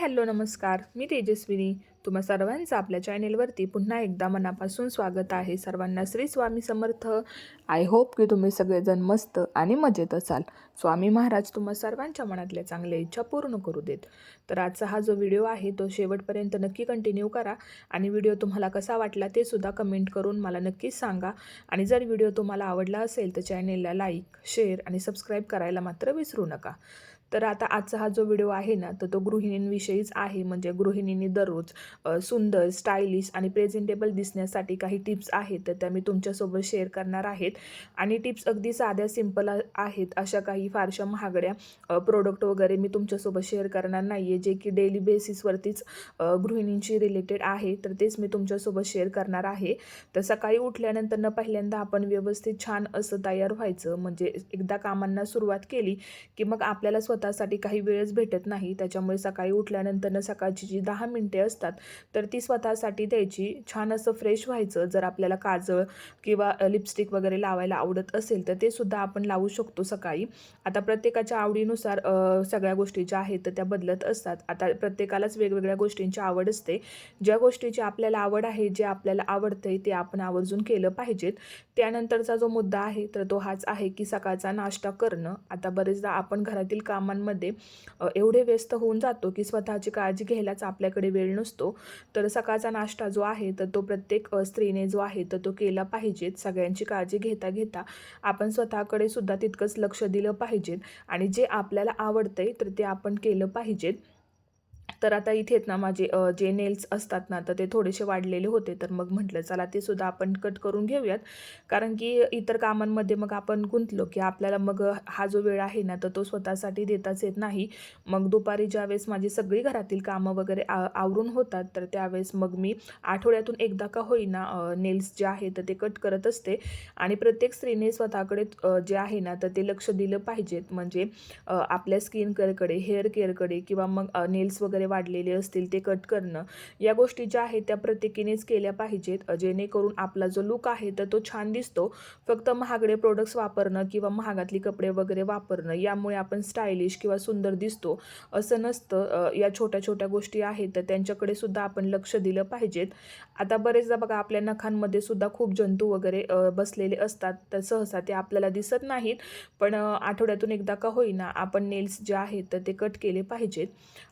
Hello नमस्कार. मी तेजस्विनी. तुम्हा सर्वांचं आपल्या चॅनेलवरती पुन्हा एकदा मनापासून स्वागत आहे. सर्वांना श्री स्वामी समर्थ. आय होप की तुम्ही सगळेजण मस्त आणि मजेत असाल. स्वामी महाराज तुम्हा सर्वांच्या मनातल्या चांगल्या इच्छा पूर्ण करू देत. तर आजचा हा जो व्हिडिओ आहे तो शेवटपर्यंत नक्की कंटिन्यू करा आणि व्हिडिओ तुम्हाला कसा वाटला ते सुद्धा कमेंट करून मला नक्कीच सांगा. आणि जर व्हिडिओ तुम्हाला आवडला असेल तर चॅनेलला लाईक शेअर आणि सबस्क्राईब करायला मात्र विसरू नका. तर आता आजचा हा जो व्हिडिओ आहे ना तर तो गृहिणींविषयीच आहे. म्हणजे गृहिणींनी दररोज सुंदर स्टायलिश आणि प्रेझेंटेबल दिसण्यासाठी काही टिप्स आहेत तर त्या मी तुमच्यासोबत शेअर करणार आहेत. आणि टिप्स अगदी साध्या सिंपल आहेत अशा काही फारशा महागड्या प्रोडक्ट वगैरे मी तुमच्यासोबत शेअर करणार नाही आहे जे की डेली बेसिसवरतीच गृहिणींशी रिलेटेड आहे तर तेच मी तुमच्यासोबत शेअर करणार आहे. तर सकाळी उठल्यानंतर न पहिल्यांदा आपण व्यवस्थित छान असं तयार व्हायचं. म्हणजे एकदा कामांना सुरुवात केली की मग आपल्याला स्वतःसाठी काही वेळच भेटत नाही. त्याच्यामुळे सकाळी उठल्यानंतर सकाळची जी दहा मिनटे असतात तर ती स्वतःसाठी द्यायची. छान असं फ्रेश व्हायचं. जर आपल्याला काजळ किंवा लिपस्टिक वगैरे लावायला आवडत असेल तर ते सुद्धा आपण लावू शकतो सकाळी. आता प्रत्येकाच्या आवडीनुसार सगळ्या गोष्टी ज्या आहेत तर त्या बदलत असतात. आता प्रत्येकालाच वेगवेगळ्या गोष्टींची आवड असते. ज्या गोष्टीची आपल्याला आवड आहे जे आपल्याला आवडतंय ते आपण आवर्जून केलं पाहिजेत. त्यानंतरचा जो मुद्दा आहे तर तो हाच आहे की सकाळचा नाश्ता करणं. आता बरेचदा आपण घरातील काम कामांमध्ये एवढे व्यस्त होऊन जातो की स्वतःची काळजी घ्यायलाच आपल्याकडे वेळ नसतो. तर सकाळचा नाश्ता जो आहे तर तो प्रत्येक स्त्रीने जो आहे तर तो केला पाहिजेत. सगळ्यांची काळजी घेता घेता आपण स्वतःकडे सुद्धा तितकंच लक्ष दिलं पाहिजेत. आणि जे आपल्याला आवडतंय तर ते आपण केलं पाहिजेत. तर आता इथेच ना माझे जे नेल्स असतात ना तर ते थोडेसे वाढलेले होते. तर मग म्हटलं चला ते सुद्धा आपण कट करून घेऊयात. कारण की इतर कामांमध्ये मग आपण गुंतलो की आपल्याला मग हा जो वेळ आहे ना तर तो स्वतःसाठी देताच येत नाही. मग दुपारी ज्यावेळेस माझी सगळी घरातील कामं वगैरे आ आवरून होतात तर त्यावेळेस मग मी आठवड्यातून एकदा का होईना नेल्स जे आहे तर ते कट करत असते. आणि प्रत्येक स्त्रीने स्वतःकडे जे आहे ना तर ते लक्ष दिलं पाहिजेत. म्हणजे आपल्या स्किन केअरकडे हेअर केअरकडे किंवा मग नेल्स वगैरे वाढलेले असतील ते कट करणं. या गोष्टी ज्या आहेत त्या प्रत्येकीनेच केल्या पाहिजेत. जेणेकरून आपला जो लुक आहे तर तो छान दिसतो. फक्त महागडे प्रोडक्ट्स वापरणं किंवा महागातली कपडे वगैरे वापरणं यामुळे आपण स्टायलिश किंवा सुंदर दिसतो. असं नसतं. या छोट्या छोट्या गोष्टी आहेत तर त्यांच्याकडे सुद्धा आपण लक्ष दिलं पाहिजेत. आता बरेचदा बघा आपल्या नखांमध्ये सुद्धा खूप जंतू वगैरे बसलेले असतात. तर सहसा ते आपल्याला दिसत नाहीत. पण आठवड्यातून एकदा का होईना आपण नेल्स जे आहेत तर ते कट केले पाहिजेत.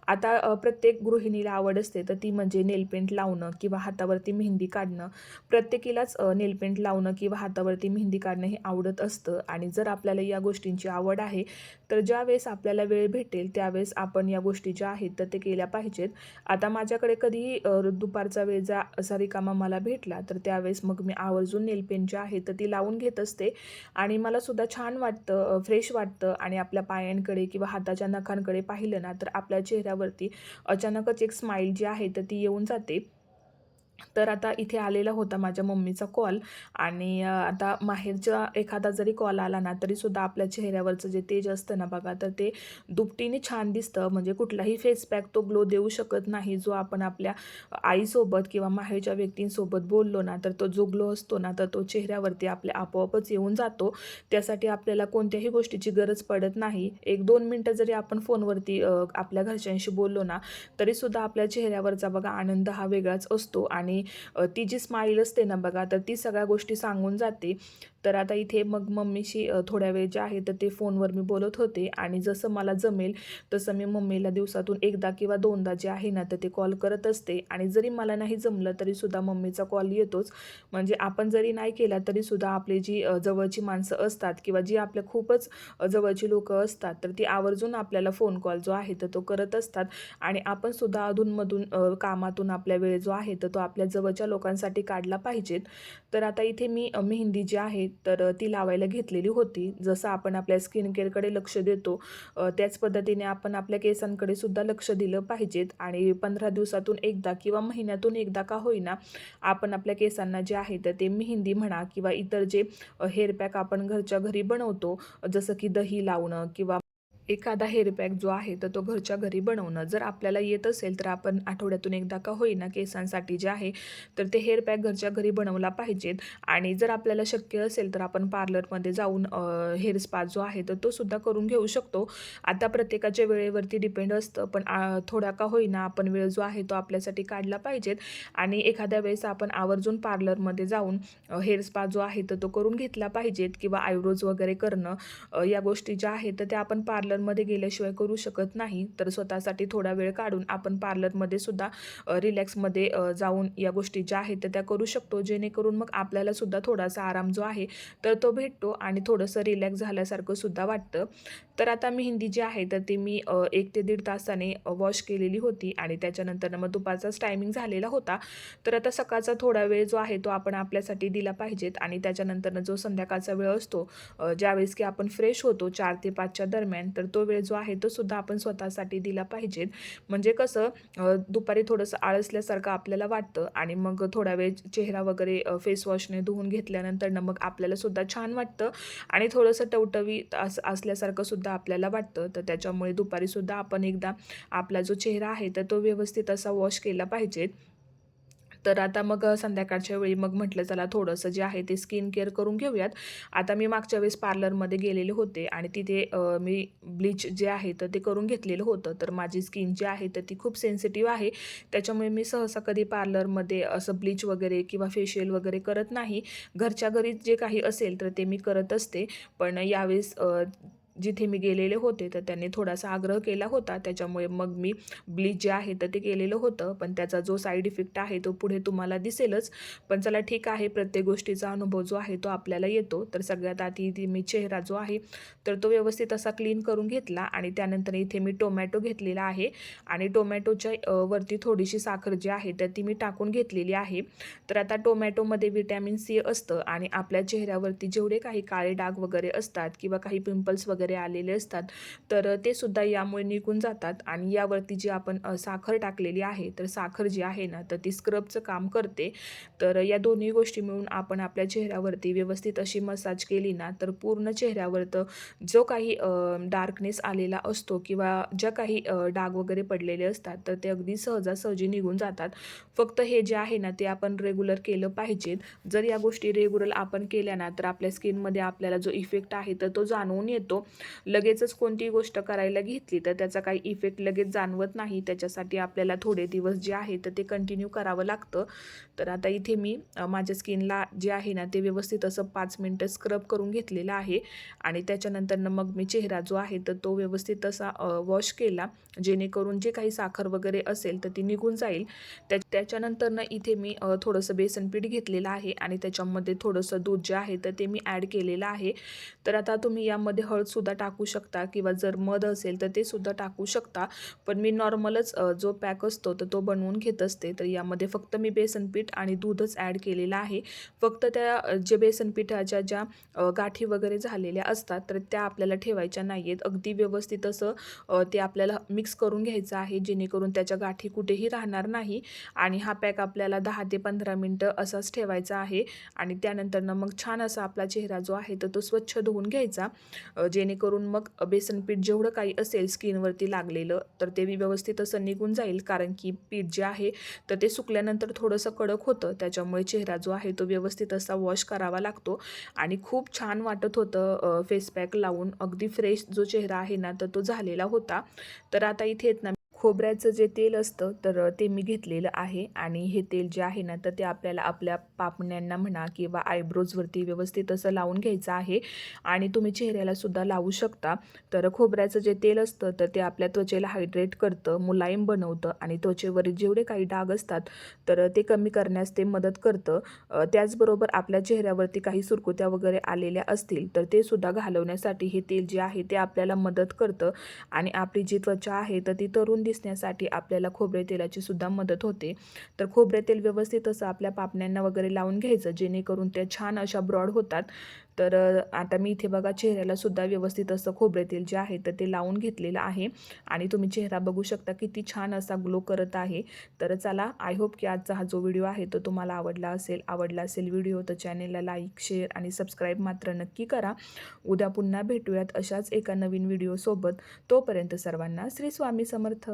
आता प्रत्येक गृहिणीला आवड असते तर ती म्हणजे नेलपेंट लावणं किंवा हातावरती मेहंदी काढणं. प्रत्येकीलाच नेलपेंट लावणं किंवा हातावरती मेहंदी काढणं हे आवडत असतं. आणि जर आपल्याला या गोष्टींची आवड आहे तर ज्यावेळेस आपल्याला वेळ भेटेल त्यावेळेस आपण या गोष्टी ज्या आहेत तर ते केल्या पाहिजेत. आता माझ्याकडे कधीही दुपारचा वेळ जा असा रिकामा मला भेटला तर त्यावेळेस मग मी आवर्जून नेलपेंट जे आहे तर ती लावून घेत असते. आणि मला सुद्धा छान वाटतं फ्रेश वाटतं. आणि आपल्या पायांकडे किंवा हाताच्या नखांकडे पाहिलं ना तर आपल्या चेहऱ्यावरती अचानकच एक स्माईल जी आहे तर ती येऊन जाते. तर आता इथे आलेला होता माझ्या मम्मीचा कॉल आणि आता माहेरचा एखादा जरी कॉल आला ना तरीसुद्धा आपल्या चेहऱ्यावरचं जे तेज असतं ना बघा तर ते दुपटीने छान दिसतं. म्हणजे कुठलाही फेस पॅक तो ग्लो देऊ शकत नाही. जो आपण आपल्या आईसोबत किंवा माहेरच्या व्यक्तींसोबत बोललो ना तर तो जो ग्लो असतो ना तर तो चेहऱ्यावरती आपल्या आपोआपच येऊन जातो. त्यासाठी आपल्याला कोणत्याही गोष्टीची गरज पडत नाही. एक दोन मिनटं जरी आपण फोनवरती आपल्या घरच्यांशी बोललो ना तरीसुद्धा आपल्या चेहऱ्यावरचा बघा आनंद हा वेगळाच असतो आणि आणि ती जी स्माईल असते ना बघा तर ती सगळ्या गोष्टी सांगून जाते. तर आता इथे मग मम्मीशी थोड्या वेळ जे आहे तर ते फोनवर मी बोलत होते. आणि जसं मला जमेल तसं मी मम्मीला दिवसातून एकदा किंवा दोनदा जे आहे ना तर ते कॉल करत असते. आणि जरी मला नाही जमलं तरीसुद्धा मम्मीचा कॉल येतोच. म्हणजे आपण जरी नाही केला तरीसुद्धा आपली जी जवळची माणसं असतात किंवा जी आपल्या खूपच जवळची लोकं असतात तर ती आवर्जून आपल्याला फोन कॉल जो आहे तर तो करत असतात. आणि आपणसुद्धा अधूनमधून कामातून आपल्या वेळ जो आहे तर तो आप आपल्या जवळच्या लोकांसाठी काढला पाहिजेत. तर आता इथे मी मेहंदी जी आहे तर ती लावायला घेतलेली होती. जसं आपण आपल्या स्किन केअरकडे लक्ष देतो त्याच पद्धतीने आपण आपल्या केसांकडे सुद्धा लक्ष दिलं पाहिजेत. आणि पंधरा दिवसातून एकदा किंवा महिन्यातून एकदा का होईना आपण आपल्या केसांना जे आहे तर ते मेहंदी म्हणा किंवा इतर जे हेअर पॅक आपण घरच्या घरी बनवतो जसं की दही लावणं किंवा एखादा हेअरपॅक जो आहे तर तो घरच्या घरी बनवणं. जर आपल्याला येत असेल तर आपण आठवड्यातून एकदा का होईना केसांसाठी जे आहे तर ते हेअरपॅक घरच्या घरी बनवला पाहिजेत. आणि जर आपल्याला शक्य असेल तर आपण पार्लरमध्ये जाऊन हेअर स्पा जो आहे तर तो सुद्धा करून घेऊ शकतो. आता प्रत्येकाच्या वेळेवरती डिपेंड असतं पण आ, थोडा का होईना आपण वेळ जो आहे तो आपल्यासाठी काढला पाहिजेत. आणि एखाद्या वेळेस आपण आवर्जून पार्लरमध्ये जाऊन हेअर स्पा जो आहे तर तो करून घेतला पाहिजेत. किंवा आयब्रोज वगैरे करणं या गोष्टी ज्या आहेत तर त्या आपण पार्लर पार्लरमध्ये गेल्याशिवाय करू शकत नाही. तर स्वतःसाठी थोडा वेळ काढून आपण पार्लरमध्ये सुद्धा रिलॅक्समध्ये जाऊन या गोष्टी ज्या आहेत तर त्या करू शकतो. जेणेकरून मग आपल्याला सुद्धा थोडासा आराम जो आहे तर तो भेटतो आणि थोडंसं रिलॅक्स झाल्यासारखं सुद्धा वाटतं. तर आता मेहंदी जी आहे तर ती मी एक ते दीड तासाने वॉश केलेली होती आणि त्याच्यानंतर मग दुपारचाच टायमिंग झालेला होता. तर आता सकाळचा थोडा वेळ जो आहे तो आपण आपल्यासाठी दिला पाहिजेत आणि त्याच्यानंतरनं जो संध्याकाळचा वेळ असतो ज्यावेळेस की आपण फ्रेश होतो चार ते पाचच्या दरम्यान तर तो वेळ जो आहे तो सुद्धा आपण स्वतःसाठी दिला पाहिजेत. म्हणजे कसं दुपारी थोडंसं आळसल्यासारखं आपल्याला वाटतं आणि मग थोडा वेळ चेहरा वगैरे फेस वॉशने धुवून घेतल्यानंतर ना मग आपल्याला सुद्धा छान वाटतं आणि थोडंसं टवटवीत अस असल्यासारखं सुद्धा आपल्याला वाटतं. तर त्याच्यामुळे दुपारीसुद्धा आपण एकदा आपला जो चेहरा आहे तर तो व्यवस्थित असा वॉश केला पाहिजेत. तर आता मग संध्याकाळच्या वेळी मग म्हटलं चला थोडंसं जे आहे ते स्किन केअर करून घेऊयात. आता मी मागच्या वेळेस पार्लरमध्ये गेलेले होते आणि तिथे मी ब्लीच जे आहे तर ते करून घेतलेलं होतं. तर माझी स्किन जी आहे तर ती खूप सेन्सिटिव्ह आहे. त्याच्यामुळे मी सहसा कधी पार्लरमध्ये असं ब्लीच वगैरे किंवा फेशियल वगैरे करत नाही. घरच्या घरी जे काही असेल तर ते मी करत असते. पण यावेळेस जिथे मी गेलेले होते तर त्यांनी थोडासा आग्रह केला होता. त्याच्यामुळे मग मी ब्लीच जे आहे तर ते केलेलं होतं. पण त्याचा जो साईड इफेक्ट आहे तो पुढे तुम्हाला दिसेलच. पण चला ठीक आहे प्रत्येक गोष्टीचा अनुभव जो आहे तो आपल्याला येतो. तर सगळ्यात आधी इथे मी चेहरा जो आहे तर तो व्यवस्थित असा क्लीन करून घेतला. आणि त्यानंतर इथे मी टोमॅटो घेतलेला आहे. आणि टोमॅटोच्या वरती थोडीशी साखर जी आहे तर ती मी टाकून घेतलेली आहे. तर आता टोमॅटोमध्ये विटॅमिन सी असतं. आणि आपल्या चेहऱ्यावरती जेवढे काही काळे डाग वगैरे असतात किंवा काही पिंपल्स वगैरे आलेले असतात. तर ते सुद्धा यामुळे निघून जातात आणि यावरती जी आपण साखर टाकलेली आहे तर साखर जी आहे ना तर ती स्क्रबचं काम करते. तर या दोन्ही गोष्टी मिळून आपण आपल्या चेहऱ्यावरती व्यवस्थित अशी मसाज केली ना तर पूर्ण चेहऱ्यावरतं जो काही डार्कनेस आलेला असतो किंवा ज्या काही डाग वगैरे पडलेले असतात तर ते अगदी सहजासहजी निघून जातात. फक्त हे जे आहे ना ते आपण रेग्युलर केलं पाहिजेत. जर या गोष्टी रेग्युलर आपण केल्या ना तर आपल्या स्किनमध्ये आपल्याला जो इफेक्ट आहे तर तो जाणवून येतो. लगेचच कोणतीही गोष्ट करायला घेतली तर त्याचा काही इफेक्ट लगेच जाणवत नाही. त्याच्यासाठी आपल्याला थोडे दिवस जे आहे तर ते कंटिन्यू करावं लागतं. तर आता इथे मी माझ्या स्किनला जे आहे ना ते व्यवस्थित असं पाच मिनटं स्क्रब करून घेतलेलं आहे. आणि त्याच्यानंतरनं मग मी चेहरा जो आहे तर तो व्यवस्थित असा वॉश केला. जेणेकरून जे काही साखर वगैरे असेल तर ती निघून जाईल. त्या त्याच्यानंतरनं इथे मी थोडंसं बेसन पीठ घेतलेलं आहे. आणि त्याच्यामध्ये थोडंसं दूध जे आहे तर ते मी ॲड केलेलं आहे. तर आता तुम्ही यामध्ये हळदसुद्धा सुद्धा टाकू शकता किंवा जर मध असेल तर ते सुद्धा टाकू शकता. पण मी नॉर्मलच जो पॅक असतो तर तो बनवून घेत असते. तर यामध्ये फक्त मी बेसनपीठ आणि दूधच ॲड केलेलं आहे. फक्त त्या जे बेसनपीठाच्या ज्या गाठी वगैरे झालेल्या असतात तर त्या आपल्याला ठेवायच्या नाही आहेत अगदी व्यवस्थित असं ते आपल्याला मिक्स करून घ्यायचं आहे जेणेकरून त्याच्या गाठी कुठेही राहणार नाही. आणि हा पॅक आपल्याला दहा ते पंधरा मिनटं असाच ठेवायचा आहे. आणि त्यानंतरनं मग छान असा आपला चेहरा जो आहे तर तो स्वच्छ धुवून घ्यायचा. जेणे जेणेकरून मग बेसन पीठ जेवढं काही असेल स्किनवरती लागलेलं तर ते व्यवस्थित असं निघून जाईल. कारण की पीठ जे आहे तर ते सुकल्यानंतर थोडंसं कडक होतं. त्याच्यामुळे चेहरा जो आहे तो व्यवस्थित असा वॉश करावा लागतो. आणि खूप छान वाटत होतं फेस पॅक लावून. अगदी फ्रेश जो चेहरा आहे ना तर तो झालेला होता. तर आता इथे येत ना खोबऱ्याचं जे तेल असतं तर ते मी घेतलेलं आहे. आणि हे तेल जे आहे ना तर ते आपल्याला आपल्या पापण्यांना म्हणा किंवा आयब्रोजवरती व्यवस्थित असं लावून घ्यायचं आहे. आणि तुम्ही चेहऱ्याला सुद्धा लावू शकता. तर खोबऱ्याचं जे तेल असतं तर ते आपल्या त्वचेला हायड्रेट करतं मुलायम बनवतं. आणि त्वचेवर जेवढे काही डाग असतात तर ते कमी करण्यास ते मदत करतं. त्याचबरोबर आपल्या चेहऱ्यावरती काही सुरकुत्या वगैरे आलेल्या असतील तर ते सुद्धा घालवण्यासाठी हे तेल जे आहे ते आपल्याला मदत करतं. आणि आपली जी त्वचा आहे तर ती तरुण दिसण्यासाठी आपल्याला खोबरे तेलाची सुद्धा मदत होते. तर खोबरे तेल व्यवस्थित असं आपल्या पापण्यांना वगैरे लावून घ्यायचं जेणेकरून त्या छान अशा ब्रॉड होतात. तर आता मी इथे बघा चेहऱ्याला सुद्धा व्यवस्थित असं खोबरे तेल जे आहे तर ते लावून घेतलेलं आहे. आणि तुम्ही चेहरा बघू शकता किती छान असा ग्लो करत आहे. तर चला आय होप की आजचा हा जो व्हिडिओ आहे तो तुम्हाला आवडला असेल. आवडला असेल व्हिडिओ तर चॅनेलला लाईक शेअर आणि सबस्क्राईब मात्र नक्की करा. उद्या पुन्हा भेटूयात अशाच एका नवीन व्हिडिओसोबत. तोपर्यंत सर्वांना श्री स्वामी समर्थ.